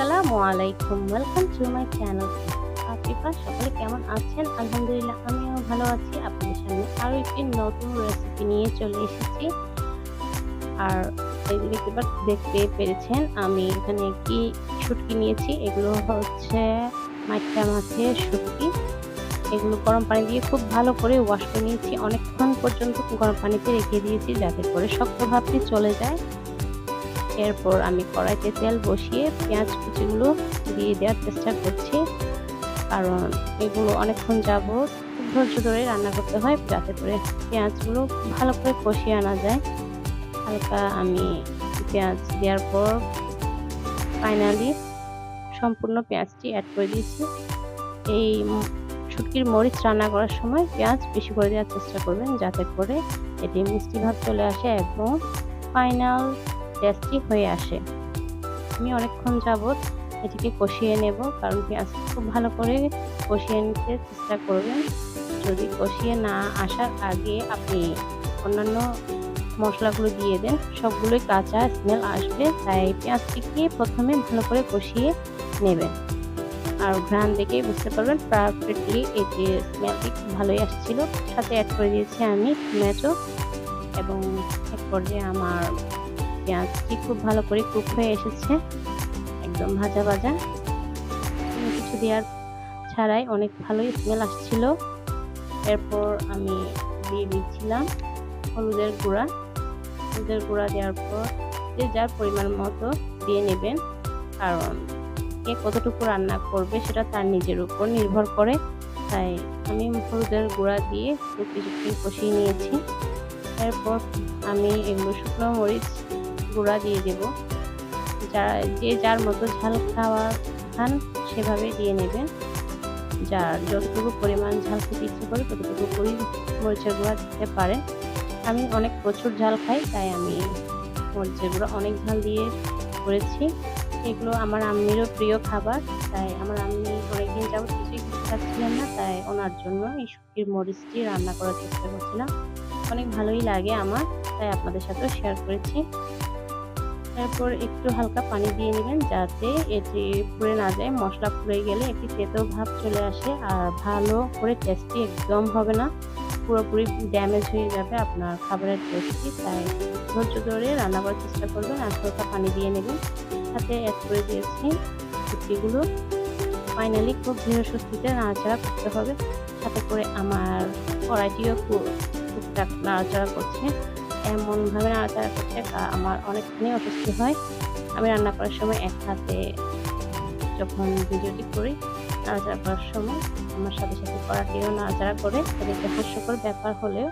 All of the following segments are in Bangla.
আসসালামু আলাইকুম welcome to my channel Afifa, সকলে কেমন আছেন? আলহামদুলিল্লাহ, আমিও ভালো আছি। আপনাদের সামনে আরও একটি নতুন রেসিপি নিয়ে চলে এসেছি। আর দেখতে পেরেছেন, আমি এখানে কি শুটকি নিয়েছি। এগুলো হচ্ছে মাইকা মাছের শুটকি। এগুলো গরম পানি দিয়ে খুব ভালো করে ওয়াশ করে নিয়েছি। অনেকক্ষণ পর্যন্ত গরম পানিতে রেখে দিয়েছি যাতে করে শক্ত ভাবটি চলে যায়। এরপর আমি কড়াইতে তেল বসিয়ে পেঁয়াজ কুচিগুলো দিয়ে দেওয়ার চেষ্টা করছি। কারণ এগুলো অনেকক্ষণ যাব ধৈর্য ধরে রান্না করতে হয়, যাতে করে পেঁয়াজগুলো ভালো করে কষিয়ে আনা যায়। হালকা আমি পেঁয়াজ দেওয়ার পর ফাইনালি সম্পূর্ণ পেঁয়াজটি অ্যাড করে দিয়েছি। এই শুটকির মরিচ রান্না করার সময় পেঁয়াজ বেশি করে দেওয়ার চেষ্টা করবেন, যাতে করে এটি মিষ্টি ভাব চলে আসে এবং ফাইনাল টেস্টি হয়ে আসে। আমি অনেকক্ষণ যাবৎ এটিকে কষিয়ে নেব, কারণ পেঁয়াজ খুব ভালো করে কষিয়ে নিতে চেষ্টা করবেন। যদি কষিয়ে না আসার আগে আপনি অন্যান্য মশলাগুলো দিয়ে দেন, সবগুলোই কাঁচা স্মেল আসবে, তাই পেঁয়াজটিকে প্রথমে ভালো করে কষিয়ে নেবেন। আর ঘ্রাণ দেখে বুঝতে পারবেন পারফেক্টলি এটির স্মেলটি খুব ভালোই আসছিল। সাথে অ্যাড করে দিয়েছি আমি টমেটো এবং এক পর্যায়ে আমার পেঁয়াজটি খুব ভালো করে কুক হয়ে এসেছে। একদম ভাজা ভাজা। কিছু দেওয়ার ছাড়াই অনেক ভালোই স্মেল আসছিল। এরপর আমি দিয়ে দিচ্ছিলাম হলুদের গুঁড়া। হলুদের গুঁড়া দেওয়ার পর যে যার পরিমাণ মতো দিয়ে নেবেন। কারণ কে কতটুকু রান্না করবে সেটা তার নিজের উপর নির্ভর করে। তাই আমি হলুদের গুঁড়া দিয়ে কিছুক্ষণ কষিয়ে নিয়েছি। এরপর আমি এগুলো শুকনো মরিচ গুঁড়া দিয়ে দেব। যারা যে যার মতো ঝাল খাওয়া খান, সেভাবে দিয়ে নেবেন। যার যতটুকু পরিমাণ ঝাল খেতে ইচ্ছে করে ততটুকু করে মরিচের গুঁড়া দিতে পারে। আমি অনেক প্রচুর ঝাল খাই, তাই আমি মরিচের গুঁড়া অনেক ঝাল দিয়ে করেছি। এগুলো আমার আম্মিরও প্রিয় খাবার, তাই আমার আম্মি অনেকদিন যাবত কিছুই খেতে পারছিলেন না, তাই ওনার জন্য এই শুকির মরিচটি রান্না করার চেষ্টা করছিলাম। অনেক ভালোই লাগে আমার, তাই আপনাদের সাথেও শেয়ার করেছি। এরপর একটু হালকা পানি দিয়ে নেবেন যাতে এটি পুড়ে না যায়। মশলা পুড়ে গেলে একটি তেতো ভাব চলে আসে আর ভালো করে টেস্টি একদম হবে না। পুরোপুরি ড্যামেজ হয়ে যাবে আপনার খাবারের টেস্টি তাই ধৈর্য ধরে রান্না করার চেষ্টা করবেন আর হালকা পানি দিয়ে নেবেন। সাথে অ্যাড করে দিয়েছি শুটকিগুলো ফাইনালি খুব ধীরে সুস্থিতে নাড়াচাড়া করতে হবে। সাথে করে আমার কড়াইটিও খুব টুকটাক নাড়াচাড়া করছে। এমনভাবে নাড়াচাড়া করছে আমার অনেকখানি অস্বস্তি হয়। আমি রান্না করার সময় এক হাতে যখন ভিডিওটি করি, নাড়াচাড়া করার সময় আমার সাথে সাথে কড়াটিও নাড়াচাড়া করে এদিকে হাস্যকর ব্যাপার হলেও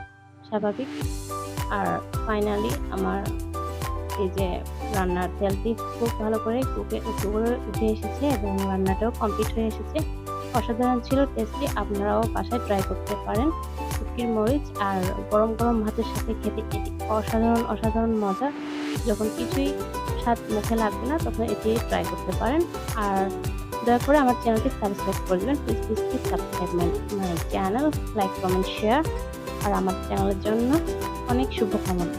স্বাভাবিক। আর ফাইনালি আমার এই যে রান্নার তেলটি খুব ভালো করে কুকে করে উঠে এসেছে এবং রান্নাটাও কমপ্লিট হয়ে এসেছে। অসাধারণ ছিল টেস্টি আপনারাও বাসায় ট্রাই করতে পারেন। শুটকির মরিচ আর গরম গরম ভাতের সাথে খেতে এটি অসাধারণ অসাধারণ মজা। যখন কিছুই স্বাদ মুখে লাগবে না, তখন এটি ট্রাই করতে পারেন। আর দয়া করে আমার চ্যানেলটি সাবস্ক্রাইব করে দেবেন। Please please please subscribe my my channel like comment share আর আমার চ্যানেলের জন্য অনেক শুভকামনা।